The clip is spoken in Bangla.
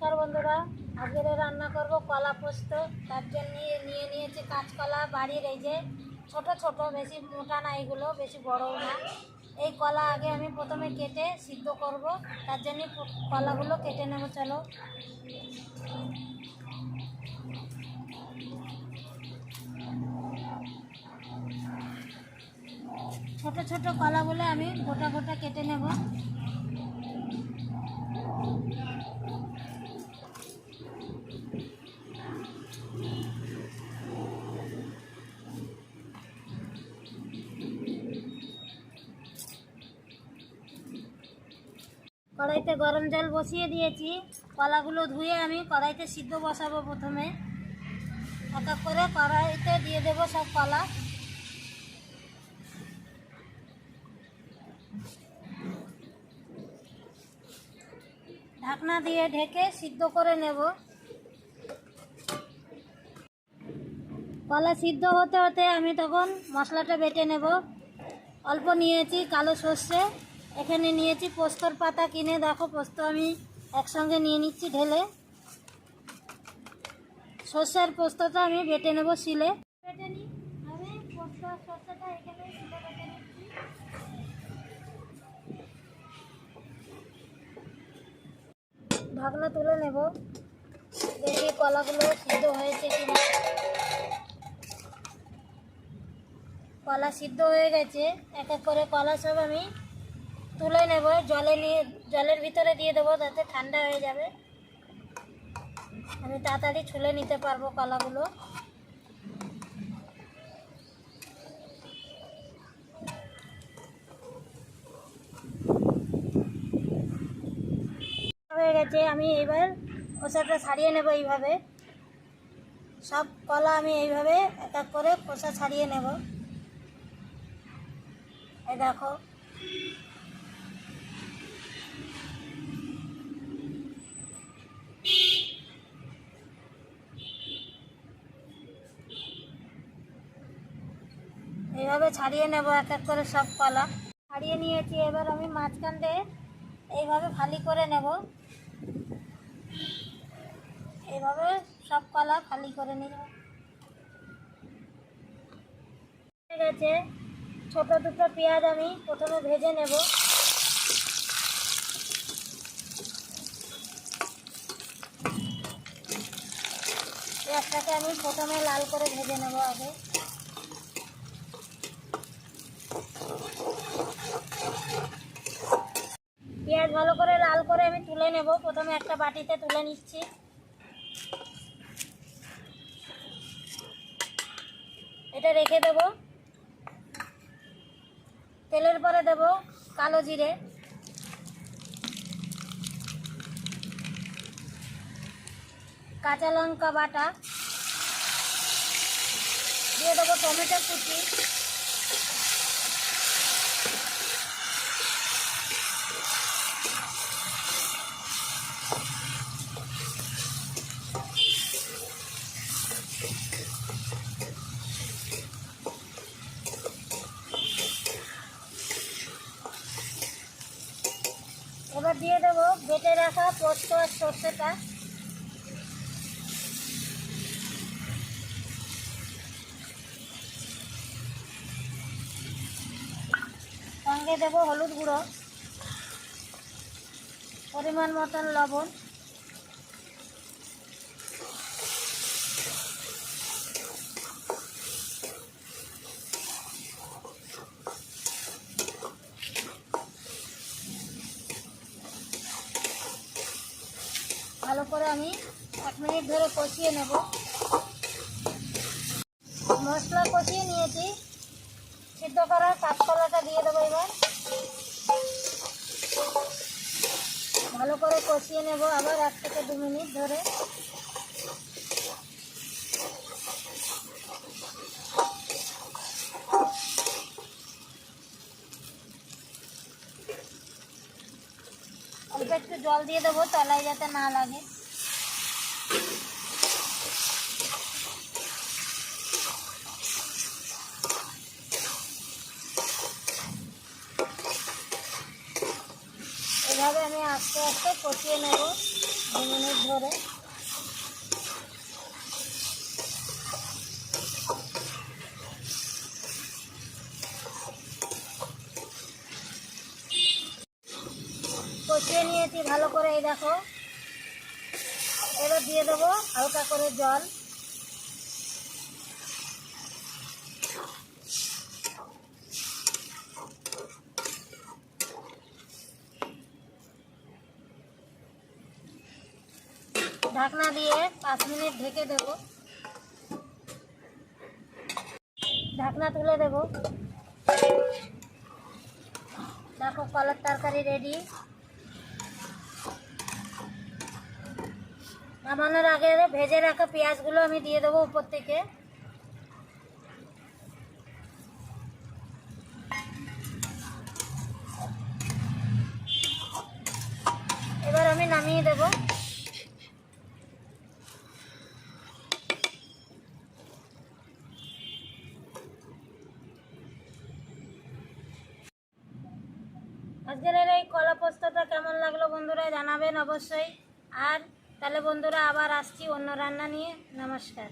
নমস্কার বন্ধুরা আজকে রান্না করব কলা পোস্ত। তার জন্য নিয়ে নিয়েছি কাঁচকলা, বাড়ির এই যে ছোট ছোট, বেশি মোটা না এগুলো, বেশি বড়ও না। এই কলা আগে আমি প্রথমে কেটে সিদ্ধ করব। তার জন্য কলাগুলো কেটে নেব, চলো। ছোট ছোট কলাগুলো আমি গোটা গোটা কেটে নেব। কড়াইতে গরম জল বসিয়ে দিয়েছি। কলাগুলো ধুয়ে আমি কড়াইতে সিদ্ধ বসাবো প্রথমে। এক এক করে কড়াইতে দিয়ে দেবো সব কলা। ঢাকনা দিয়ে ঢেকে সিদ্ধ করে নেব। কলা সিদ্ধ হতে হতে আমি তখন মশলাটা বেটে নেব। অল্প নিয়েছি কালো সর্ষে। এখানে নিয়েছি পোস্তর পাতা কিনে। দেখো, পোস্ত আমি একসঙ্গে নিয়ে নিচ্ছি ঢেলে। সর্ষের পোস্তটা আমি বেটে নেব শিলে। নিই তুলে নেব। দেখি কলাগুলো সিদ্ধ হয়েছে কিনা। কলা সিদ্ধ হয়ে গেছে। এক এক করে কলা সব আমি তুলে নেব, জলে নিয়ে, জলের ভিতরে দিয়ে দেবো, যাতে ঠান্ডা হয়ে যাবে। আমি তাড়াতাড়ি ছুলে নিতে পারব কলাগুলো। হয়ে গেছে, আমি এবার খোসাটা ছাড়িয়ে নেব এইভাবে। সব কলা আমি এইভাবে এক এক করে খোসা ছাড়িয়ে নেব। এই দেখো। এইভাবে ছাড়িয়ে নেব, এক এক করে সব কলা। ছাড়িয়ে নিয়েছি, এবার আমি মাঝখান দিয়ে এইভাবে ফালি করে নেব। এইভাবে সব কলা ফালি করে নিব। গেছে। ছোট দুটো পেঁয়াজ আমি প্রথমে ভেজে নেব। পেঁয়াজটাকে আমি প্রথমে লাল করে ভেজে নেব আগে। ভালো করে লাল করে আমি তুলে নেব। প্রথমে একটা বাটিতে তুলে নিচ্ছি। এটা রেখে দেব। তেলের পরে দেব কালো জিরে। কাঁচা লঙ্কা বাটা। দিয়ে দেবো টমেটো কুচি। এবার দিয়ে দেবো, বেটে রাখা পোস্ত আর সর্ষেটা। সঙ্গে দেবো হলুদ গুঁড়ো, পরিমাণ মতন লবণ ভালো করে আমি এক মিনিট ধরে কষিয়ে নেব। মশলা কষিয়ে নিয়েছি। সিদ্ধ করা কাঁচকলাটা দিয়ে দেবো এবার। ভালো করে কষিয়ে নেব আবার এক থেকে দু মিনিট ধরে। অল্প একটু জল দিয়ে দেবো, তলায় যাতে না লাগে। এভাবে আমি আস্তে আস্তে কষিয়ে নেব দু মিনিট ধরে। কষিয়ে নিয়েছি ভালো করে, এই দেখো। এবার দিয়ে দেবো হালকা করে জল। ঢাকনা দিয়ে পাঁচ মিনিট ঢেকে দেব। ঢাকনা তুলে দেব। দেখো কলার তরকারি রেডি নামানোর আগে ভেজে রাখা পেঁয়াজগুলো আমি দিয়ে দেবো উপর থেকে। এবার আমি নামিয়ে দেবো। আজকের এই কলা পোস্তটা কেমন লাগল বন্ধুরা জানাবেন অবশ্যই। আর তাহলে বন্ধুরা আবার আসছি অন্য রান্না নিয়ে। নমস্কার।